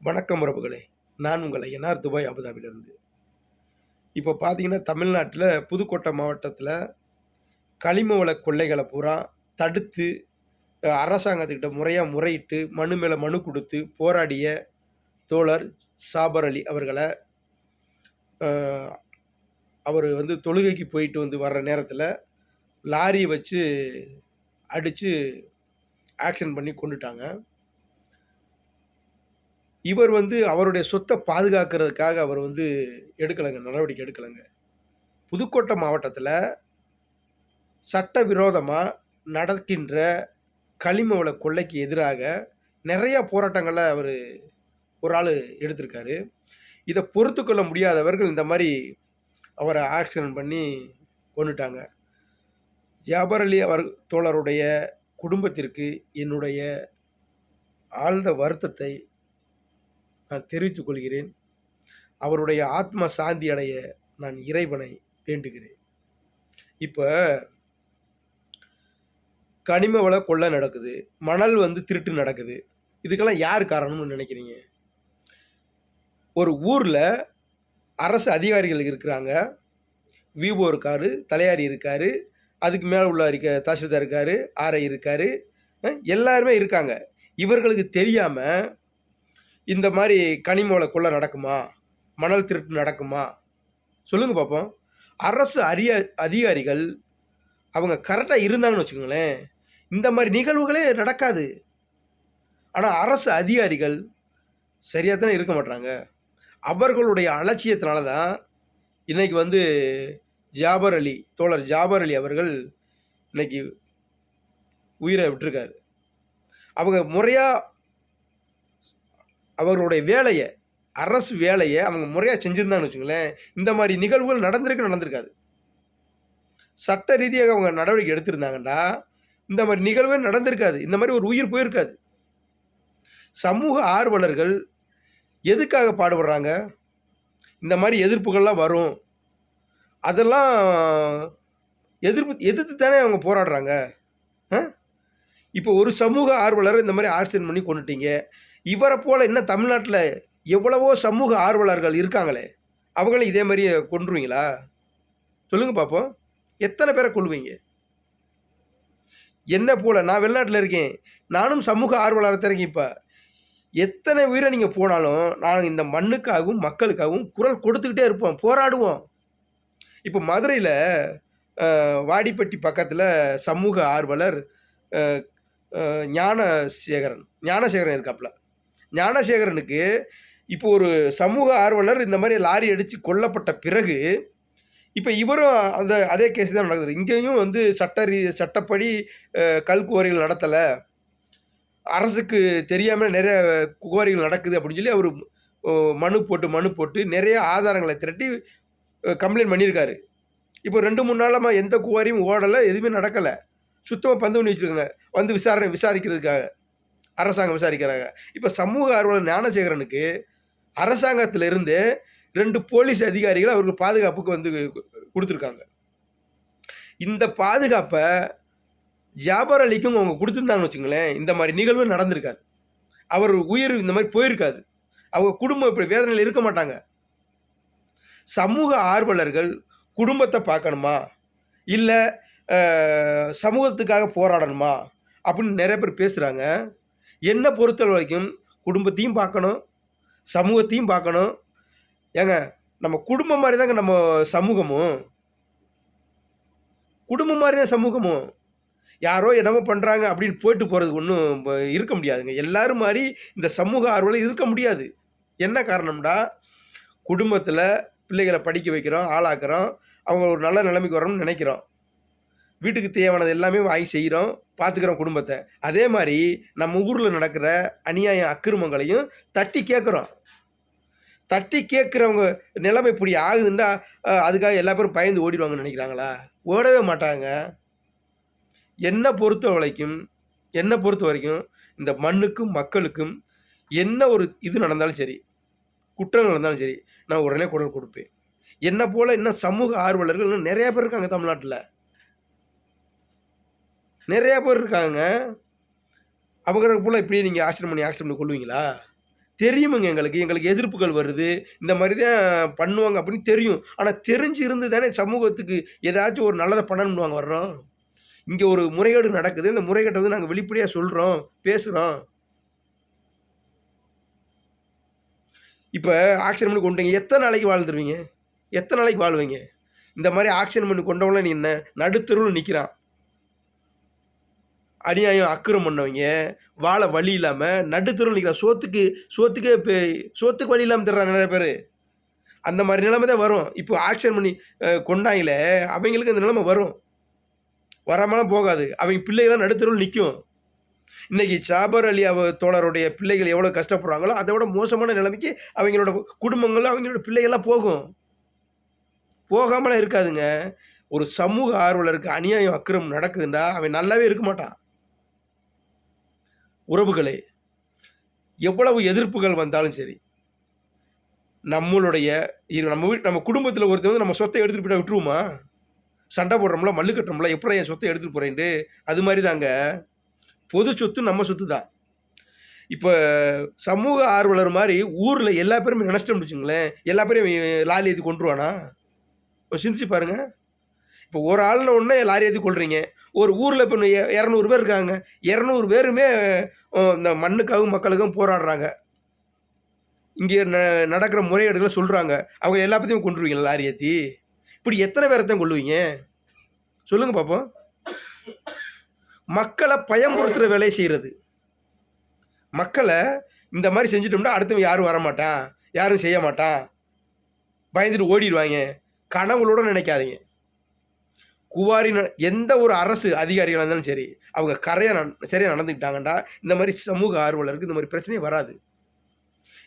வணக்கம் உறவுகளே. நான் உங்கள் ஐயனார் துபாய் அபுதாபிலிருந்து இப்போ பார்த்தீங்கன்னா தமிழ்நாட்டில் புதுக்கோட்டை மாவட்டத்தில் கனிம வள கொள்ளைகளை பூரா தடுத்து அரசாங்கத்துக்கிட்ட முறையாக முறையிட்டு மனு மேலே மனு கொடுத்து போராடிய தோழர் சாபர் அலி அவர்களை அவர் வந்து தொழுகைக்கு போயிட்டு வந்து வர்ற நேரத்தில் லாரியை வச்சு அடித்து ஆக்ஷன் பண்ணி கொண்டுட்டாங்க. இவர் வந்து அவருடைய சொத்தை பாதுகாக்கிறதுக்காக அவர் வந்து எடுக்கலைங்க நடவடிக்கை எடுக்கலைங்க. புதுக்கோட்டை மாவட்டத்தில் சட்டவிரோதமாக நடக்கின்ற களிம வள கொள்ளைக்கு எதிராக நிறைய போராட்டங்களை அவர் ஒரு ஆள் எடுத்திருக்காரு. இதை பொறுத்து கொள்ள முடியாதவர்கள் இந்த மாதிரி அவரை ஆக்சிடென்ட் பண்ணி கொண்டுட்டாங்க ஜாபர் அலி அவர் தோழருடைய குடும்பத்திற்கு என்னுடைய ஆழ்ந்த வருத்தத்தை நான் தெரிவித்துக் கொள்கிறேன். அவருடைய ஆத்ம சாந்தி அடைய நான் இறைவனை வேண்டுகிறேன். இப்போ கனிம வள கொள்ளை நடக்குது. மணல் வந்து திருட்டு நடக்குது. இதுக்கெல்லாம் யார் காரணம்னு நினைக்கிறீங்க? ஒரு ஊரில் அரசு அதிகாரிகள் இருக்கிறாங்க. விவோ இருக்காரு தலையாரி இருக்காரு அதுக்கு மேலே உள்ள இருக்க தாசில்தார் இருக்காரு ஆர்ஐ இருக்காரு எல்லாருமே இருக்காங்க. இவர்களுக்கு தெரியாமல் இந்த மாதிரி கனிமூலக்குள்ளே நடக்குமா? மணல் திருட்டு நடக்குமா? சொல்லுங்கள் பார்ப்போம் அரசு அரிய அதிகாரிகள் அவங்க கரெக்டாக இருந்தாங்கன்னு வச்சுக்கோங்களேன் இந்த மாதிரி நிகழ்வுகளே நடக்காது. ஆனால் அரசு அதிகாரிகள் சரியாக தானே இருக்க மாட்டாங்க அவர்களுடைய அலட்சியத்தினால தான் இன்றைக்கி வந்து ஜாபர் அலி தோழர் ஜாபர் அலி அவர்கள் இன்னைக்கு உயிரை விட்டுருக்காரு. அவங்க முறையாக அவர்களுடைய வேலையை அரசு வேலையை அவங்க முறையாக செஞ்சுருந்தாங்கன்னு வச்சுங்களேன் இந்த மாதிரி நிகழ்வுகள் நடந்திருக்கு நடந்திருக்காது. சட்ட ரீதியாக அவங்க நடவடிக்கை எடுத்திருந்தாங்கன்னா இந்த மாதிரி நிகழ்வே நடந்திருக்காது. இந்த மாதிரி ஒரு உயிர் போயிருக்காது. சமூக ஆர்வலர்கள் எதுக்காக பாடுபடுறாங்க? இந்த மாதிரி எதிர்ப்புகள்லாம் வரும். அதெல்லாம் எதிர்ப்பு எதிர்த்து தானே அவங்க போராடுறாங்க? ஆ? இப்போ ஒரு சமூக ஆர்வலரை இந்த மாதிரி ஆக்சிடென்ட் பண்ணி கொண்டுட்டீங்க. இவரை போல் இன்னும் தமிழ்நாட்டில் எவ்வளவோ சமூக ஆர்வலர்கள் இருக்காங்களே அவங்கள இதே மாதிரி கொன்றுவீங்களா? சொல்லுங்கள் பார்ப்போம் எத்தனை பேரை கொள்வீங்க என்ன போல்? நான் வெளிநாட்டில் இருக்கேன். நானும் சமூக ஆர்வலராக தான் இருக்கேன் இப்போ. எத்தனை உயிரை நீங்கள் போனாலும் நாங்கள் இந்த மண்ணுக்காகவும் மக்களுக்காகவும் குரல் கொடுத்துக்கிட்டே இருப்போம் போராடுவோம். இப்போ மதுரையில் வாடிப்பட்டி பக்கத்தில் சமூக ஆர்வலர் ஞானசேகரன் ஞானசேகரன் இருக்காப்புல ஞானசேகரனுக்கு இப்போ ஒரு சமூக ஆர்வலர் இந்த மாதிரி லாரி அடித்து கொல்லப்பட்ட பிறகு இப்போ இவரும் அந்த அதே கேஸ் தான் நடக்குது. இங்கேயும் வந்து சட்ட ரீ சட்டப்படி கல்குவாரிகள் கல் குவாரிகள் நடத்தலை. அரசுக்கு தெரியாமல் நிறைய குவாரிகள் நடக்குது அப்படின்னு சொல்லி அவர் மனு போட்டு மனு போட்டு நிறைய ஆதாரங்களை திரட்டி கம்ப்ளைண்ட் பண்ணியிருக்காரு. இப்போ ரெண்டு மூணு நாளாக எந்த குவாரியும் ஓடலை எதுவுமே நடக்கலை. சுத்தமாக பந்து பண்ணி வச்சுருக்காங்க. வந்து விசாரணை விசாரிக்கிறதுக்காக. அரசாங்கம் விசாரிக்கிறாங்க. இப்போ சமூக ஆர்வலர் ஞானசேகரனுக்கு அரசாங்கத்திலிருந்து ரெண்டு போலீஸ் அதிகாரிகள் அவருக்கு பாதுகாப்புக்கு வந்து கொடுத்துருக்காங்க. இந்த பாதுகாப்பை ஜாபர் அலிக்கும் அவங்க கொடுத்துருந்தாங்கன்னு வச்சுங்களேன் இந்த மாதிரி நிகழ்வு நடந்திருக்காது. அவர் உயிர் இந்த மாதிரி போயிருக்காது. அவங்க குடும்பம் இப்படி வேதனையில் இருக்க மாட்டாங்க. சமூக ஆர்வலர்கள் குடும்பத்தை பார்க்கணுமா? இல்லை சமூகத்துக்காக போராடணுமா? அப்படின்னு நிறைய பேர் பேசுகிறாங்க என்னை பொறுத்த வரைக்கும் குடும்பத்தையும் பார்க்கணும் சமூகத்தையும் பார்க்கணும். ஏங்க நம்ம குடும்பம் மாதிரி தாங்க நம்ம சமூகமும். குடும்பம் மாதிரி தான் சமூகமும். யாரோ என்னமோ பண்ணுறாங்க அப்படின்னு போயிட்டு போகிறது ஒன்றும் இருக்க முடியாதுங்க. எல்லாரும் மாதிரி இந்த சமூக ஆர்வலில் இருக்க முடியாது. என்ன காரணம்டா குடும்பத்தில் பிள்ளைகளை படிக்க வைக்கிறோம் ஆளாக்குறோம். அவங்க ஒரு நல்ல நிலைமைக்கு வரணும்னு நினைக்கிறோம். வீட்டுக்கு தேவையானது எல்லாமே வாங்கி செய்கிறோம் பார்த்துக்கிறோம் குடும்பத்தை. அதே மாதிரி நம்ம ஊரில் நடக்கிற அநியாயம் அக்கிரமங்களையும் தட்டி கேட்குறோம் தட்டி கேட்குறவங்க நிலைமை இப்படி ஆகுதுன்னா அதுக்காக எல்லா பேரும் பயந்து ஓடிடுவாங்கன்னு நினைக்கிறாங்களா? ஓடவே மாட்டாங்க. என்னை பொறுத்த வரைக்கும் என்னை பொறுத்த வரைக்கும் இந்த மண்ணுக்கும் மக்களுக்கும் என்ன ஒரு இது நடந்தாலும் சரி குற்றங்கள் நடந்தாலும் சரி நான் உடனே குரல் கொடுப்பேன். என்னை போல் இன்னும் சமூக ஆர்வலர்கள் இன்னும் நிறையா பேர் இருக்காங்க தமிழ்நாட்டில். நிறைய பேர் இருக்காங்க அவங்களுக்கு போல் இப்படி நீங்கள் ஆக்சிடென்ட் பண்ணி ஆக்சிடென்ட் பண்ணி கொள்வீங்களா தெரியுமுங்க எங்களுக்கு. எங்களுக்கு எதிர்ப்புகள் வருது. இந்த மாதிரி தான் பண்ணுவாங்க அப்படின்னு தெரியும். ஆனால் தெரிஞ்சு இருந்து தானே சமூகத்துக்கு ஏதாச்சும் ஒரு நல்லதை பண்ணணும்னு நாங்க வர்றோம். இங்கே ஒரு முறைகேடு நடக்குது. இந்த முறைகேட்டை வந்து நாங்கள் வெளிப்படையாக சொல்கிறோம் பேசுகிறோம் இப்போ ஆக்ஷன் பண்ணி கொண்டுங்க எத்தனை நாளைக்கு வாழ்ந்துருவீங்க? எத்தனை நாளைக்கு வாழ்வீங்க? இந்த மாதிரி ஆக்ஷன் பண்ணி கொண்டவங்களாம் நீ என்ன நடுத்தெருவுல நிற்கிறான் அநியாயம், அக்கிரமம் பண்ணவங்க, வாழ வழி இல்லாமல் நடுத்தெருவுல நிற்கிற சோத்துக்கு சோத்துக்கே இப்போ சோத்துக்கு வழி இல்லாமல் தர்றாங்க நிறைய பேர் அந்த மாதிரி நிலைமை தான் வரும். இப்போ ஆக்ஷன் பண்ணி அ அவங்களுக்கு அந்த நிலைமை வரும். வராமலாம் போகாது. அவங்க பிள்ளைகள்லாம் நடுத்தெருவுல நிற்கும் இன்றைக்கி ஜாபர் அலி அவ தோழருடைய பிள்ளைகள் எவ்வளோ கஷ்டப்படுறாங்களோ, அதை விட மோசமான நிலைமைக்கு அவங்களோட குடும்பங்களும் அவங்களோட பிள்ளைகள்லாம் போகும். போகாமலாம் இருக்காதுங்க. ஒரு சமூக ஆர்வலருக்கு அநியாயம், அக்கிரம் நடக்குதுன்னா, அவன் நல்லாவே இருக்க மாட்டான். உறவுகளே, எவ்வளவு எதிர்ப்புகள் வந்தாலும் சரி, நம்மளுடைய நம்ம வீட் நம்ம குடும்பத்தில் ஒருத்தர் வந்து நம்ம சொத்தை எடுத்துகிட்டு போயிட்டா விட்டுருவோமா? சண்டை போடுறோம்ல, மல்லு கட்டுறோம்ல, எப்படி என் சொத்தை எடுத்துகிட்டு போகிறேன்ட்டு அது மாதிரி தாங்க. பொது சொத்து நம்ம சொத்து தான். இப்போ சமூக ஆர்வலர் மாதிரி ஊரில் எல்லா பேருமே நினச்சிட்டோம்னு வச்சுங்களேன் எல்லா பேரும் லாலி இது கொண்டுருவானா சிந்திச்சு பாருங்கள் இப்போ ஒரு ஆள்ன உடனே லாரி ஏற்றி கொள்றீங்க ஒரு ஊரில் இப்போ இரநூறு பேர் இருக்காங்க. 200 பேருமே இந்த மண்ணுக்காகவும், மக்களுக்காகவும் போராடுறாங்க. இங்கே ந நடக்கிற முறைகேடுகள சொல்கிறாங்க அவங்க எல்லா கொண்டுருவீங்க லாரி ஏற்றி இப்படி எத்தன பேரத்தான் கொல்லுவீங்க? சொல்லுங்கள் பார்ப்போம் மக்களை பயமுறுத்துகிற வேலையை செய்கிறது மக்களை இந்த மாதிரி செஞ்சுட்டோம்னா, அடுத்தவன் யாரும் வரமாட்டான். யாரும் செய்ய மாட்டான். பயந்துட்டு ஓடிடுவாங்க கனவுகளோடு நினைக்காதீங்க. குவாரி எந்த ஒரு அரசு அதிகாரிகளாக இருந்தாலும் சரி, அவங்க கரையாக ந சரியாக நடந்துக்கிட்டாங்கன்டா, இந்த மாதிரி சமூக ஆர்வலருக்கு இந்த மாதிரி பிரச்சனையும் வராது.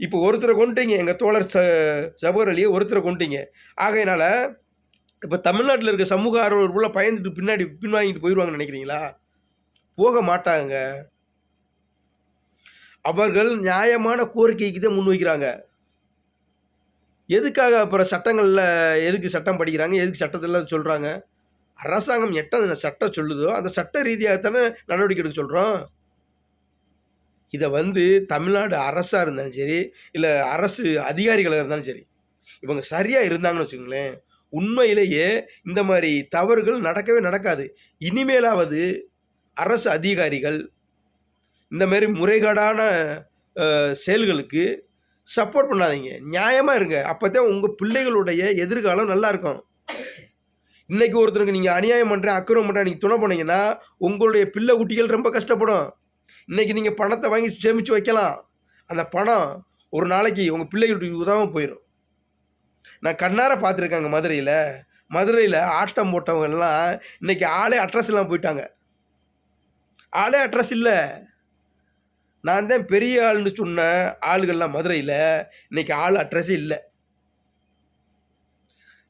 இப்போ ஒருத்தரை கொண்டுட்டீங்க எங்கள் தோழர் ச ஜபர் அலியை ஒருத்தரை கொண்டுட்டீங்க ஆகையினால, இப்போ தமிழ்நாட்டில் இருக்க சமூக ஆர்வலர் உள்ள பயந்துட்டு பின்னாடி பின்வாங்கிட்டு போயிடுவாங்கன்னு நினைக்கிறீங்களா போக மாட்டாங்க அவர்கள் நியாயமான கோரிக்கைக்கு தான் முன்வைக்கிறாங்க. எதுக்காக அப்புறம் சட்டங்களில் எதுக்கு சட்டம் படிக்கிறாங்க? எதுக்கு சட்டத்தில் சொல்கிறாங்க அரசாங்கம் எட்ட சட்டம் சொல்லுதோ, அந்த சட்ட ரீதியாகத்தானே தானே நடவடிக்கை எடுக்க சொல்கிறோம் இதை வந்து தமிழ்நாடு அரசாக இருந்தாலும் சரி, இல்லை அரசு அதிகாரிகளாக இருந்தாலும் சரி, இவங்க சரியாக இருந்தாங்கன்னு வச்சுக்கோங்களேன் உண்மையிலேயே இந்த மாதிரி தவறுகள் நடக்கவே நடக்காது. இனிமேலாவது அரசு அதிகாரிகள் இந்த மாதிரி முறைகேடான செயல்களுக்கு சப்போர்ட் பண்ணாதீங்க. நியாயமாக இருங்க. அப்போ தான் உங்கள் பிள்ளைகளுடைய எதிர்காலம் நல்லா இருக்கும். இன்னைக்கு ஒருத்தனுக்கு நீங்கள் அநியாயம் பண்ணுறேன் அக்கிரமம் பண்ணுறேன் நீங்கள் துணை போனீங்கன்னா, உங்களுடைய பிள்ளை குட்டிகள் ரொம்ப கஷ்டப்படும். இன்றைக்கி நீங்கள் பணத்தை வாங்கி சேமித்து வைக்கலாம். அந்த பணம் ஒரு நாளைக்கு உங்கள் பிள்ளைகளுக்கு உதவாம போயிடும் நான் கண்ணார பார்த்துருக்காங்க மதுரையில் மதுரையில் ஆட்டம் போட்டவங்கெல்லாம் இன்றைக்கி ஆளே அட்ரஸ் போயிட்டாங்க. ஆளே அட்ரஸ் இல்லை நான் தான் பெரிய ஆளுன்னு சொன்ன ஆளுகள்லாம் மதுரையில் இன்னைக்கு ஆள் அட்ரஸே இல்லை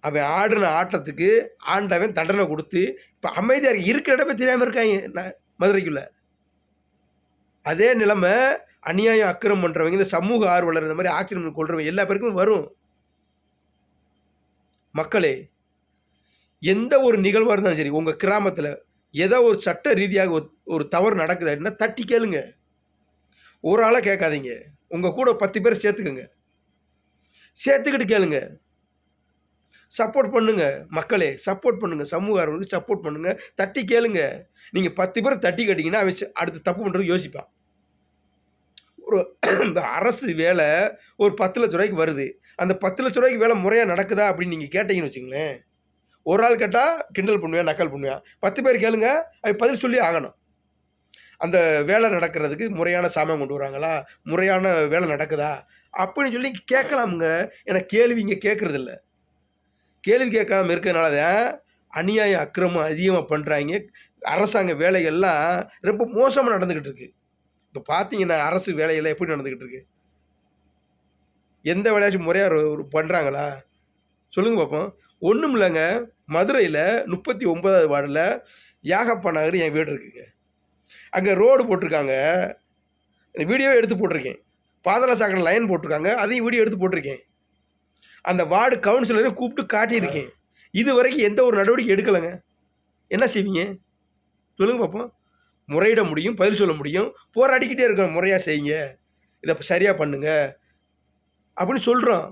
அவன் ஆடுன ஆட்டத்துக்கு ஆண்டவன் தண்டனை கொடுத்து இப்போ அமைதியாக இருக்கிற இடமே தெரியாமல் இருக்காய்ங்க ந மதுரைக்குள்ள. அதே நிலைமை அநியாயம், அக்கிரம் பண்ணுறவங்க இந்த சமூக ஆர்வலர் இந்த மாதிரி ஆக்ஷன் கொள்றவங்க எல்லா பேருக்கும் வரும். மக்களே, எந்த ஒரு நிகழ்வாக இருந்தாலும் சரி, உங்கள் கிராமத்தில் ஏதோ ஒரு சட்ட ரீதியாக ஒரு ஒரு தவறு நடக்குது அப்படின்னா தட்டி கேளுங்க. ஒரு ஆளாக கேட்காதீங்க. உங்கள் கூட பத்து பேர் சேர்த்துக்குங்க சேர்த்துக்கிட்டு கேளுங்க. சப்போர்ட் பண்ணுங்க. மக்களே சப்போர்ட் பண்ணுங்க. சமூக ஆர்வலருக்கு சப்போர்ட் பண்ணுங்க. தட்டி கேளுங்க. நீங்க பத்து பேர் தட்டி கேட்டீங்கன்னா, அவன் அடுத்து தப்பு பண்ணுறது யோசிப்பான். ஒரு இந்த அரசு வேலை ஒரு பத்து லட்ச ரூபாய்க்கு வருது. அந்த பத்து லட்ச ரூபாய்க்கு வேலை முறையா நடக்குதா அப்படின்னு நீங்க கேட்டீங்கன்னு வச்சுங்களேன் ஒரு ஆள் கேட்டா கிண்டல் பண்ணுவேன் நக்கல் பண்ணுவேன் பத்து பேர் கேளுங்க, அவை பதில் சொல்லி ஆகணும். அந்த வேலை நடக்கிறதுக்கு முறையான சாமான் கொண்டு வராங்களா? முறையான வேலை நடக்குதா? அப்படின்னு சொல்லி கேட்கலாமுங்க ஏன்னா கேள்வி கேட்குறதில்ல கேள்வி கேட்காம இருக்கிறதுனால தான் அநியாயம், அக்கிரமம் அதிகமாக பண்ணுறாங்க அரசாங்க வேலைகள்லாம் ரொம்ப மோசமாக நடந்துக்கிட்டு இருக்குது இப்போ பார்த்தீங்கன்னா, அரசு வேலையெல்லாம் எப்படி நடந்துக்கிட்டு இருக்கு? எந்த வேலையாச்சும் முறையாக பண்ணுறாங்களா சொல்லுங்கள் பார்ப்போம் பார்ப்போம். ஒண்ணும் இல்லங்க. மதுரையில 39வது வார்டுல யாகப்பா நகர் என் வீடு இருக்குங்க. அங்கே ரோடு போட்டிருக்காங்க. வீடியோ எடுத்து போட்டிருக்கேன். பாதாள சாக்கடை லைன் போட்டிருக்காங்க. அதையும் வீடியோ எடுத்து போட்டிருக்கேன். அந்த வார்டு கவுன்சிலரையும் கூப்பிட்டு காட்டியிருக்கேன். இது வரைக்கும் எந்த ஒரு நடவடிக்கை எடுக்கலைங்க என்ன செய்வீங்க? சொல்லுங்கள் பார்ப்போம். முறையிட முடியும், பதில் சொல்ல முடியும். போராடிக்கிட்டே இருக்கோம். முறையாக செய்யுங்க. இதை சரியாக பண்ணுங்க. அப்படின்னு சொல்கிறோம்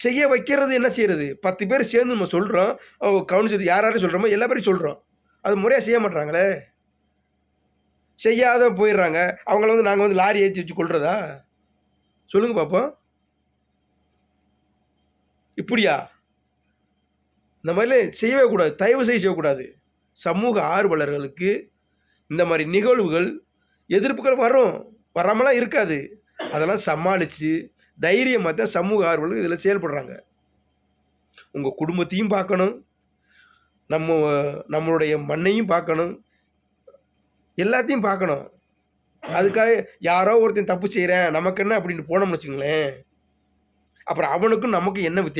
செய்ய வைக்கிறது என்ன செய்யறது பத்து பேர் சேர்ந்து நம்ம சொல்கிறோம் கவுன்சிலர் யார் யாரும் சொல்கிறோமோ எல்லா பேரும் சொல்கிறோம் அது முறையாக செய்ய மாட்டாங்களே செய்யாத போயிடுறாங்க அவங்கள வந்து நாங்கள் வந்து லாரி ஏற்றி வச்சு கொள்றதா சொல்லுங்கள் பார்ப்போம் இப்படியா? இந்த மாதிரிலாம் செய்யவே கூடாது தயவு செய்ய செய்யக்கூடாது சமூக ஆர்வலர்களுக்கு இந்த மாதிரி நிகழ்வுகள் எதிர்ப்புகள் வரும் வராமலாம் இருக்காது. அதெல்லாம் சமாளித்து தைரியமாக தான் சமூக ஆர்வலர்கள் இதில் செயல்படுறாங்க. உங்கள் குடும்பத்தையும் பார்க்கணும். நம்ம நம்மளுடைய மண்ணையும் பார்க்கணும். எல்லாத்தையும் பார்க்கணும். அதுக்காக யாரோ ஒருத்தன் தப்பு செய்கிறேன் நமக்கு என்ன அப்படின்னு போனோம்னு வச்சுங்களேன் அப்புறம் அவனுக்கும் நமக்கு என்ன வித்தியாசம்